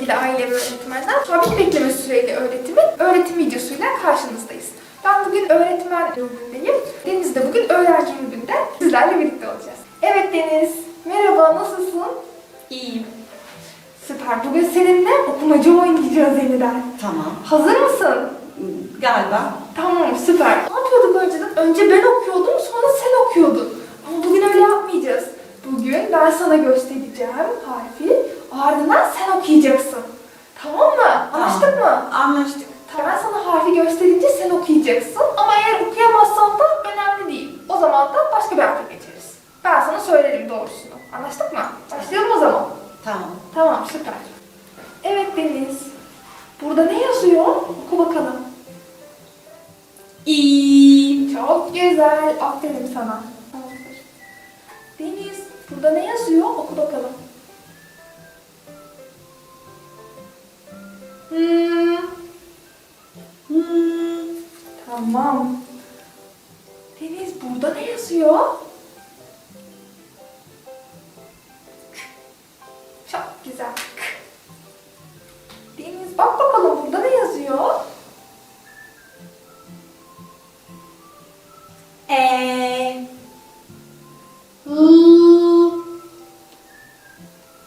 sevgili aile ve öğretmenler mobil bekleme süreli öğretimin öğretim videosuyla karşınızdayız. Ben bugün öğretmen günündeyim. Deniz de bugün öğrenci gününde sizlerle birlikte olacağız. Evet Deniz, merhaba nasılsın? İyiyim. Süper. Bugün seninle okumaca oynayacağız yeniden. Tamam. Hazır mısın? Galiba. Tamam süper. Ne yapıyorduk önceden? Önce ben okuyordum sonra sen okuyordun. Ama bugün öyle yapmayacağız. Bugün ben sana göstereceğim harfi ardından sen okuyacaksın. Tamam mı? Anlaştık mı? Anlaştık. Tamam, ben sana harfi gösterince sen okuyacaksın. Ama eğer okuyamazsan da önemli değil. O zaman da başka bir harfe geçeriz. Ben sana söylerim doğrusunu. Anlaştık mı? Başlayalım o zaman. Tamam. Tamam, süper. Evet Deniz. Burada ne yazıyor? Oku bakalım. İyi. Çok güzel. Aferin sana. Tamamdır. Deniz, burada ne yazıyor? Oku bakalım. Tamam. Deniz, burada ne yazıyor? Çok güzel. Deniz, bak bakalım burada ne yazıyor? E. Hı.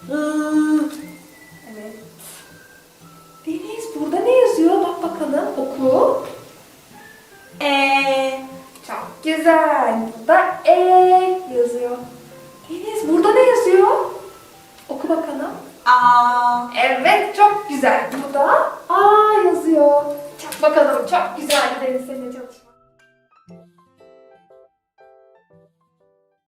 I. Deniz burada ne yazıyor? Bak bakalım oku. E. Çok güzel. Burada E yazıyor. Deniz burada ne yazıyor? Oku bakalım. A. Evet çok güzel. Burada A yazıyor. Çak bakalım çok güzel Deniz seninle çalış.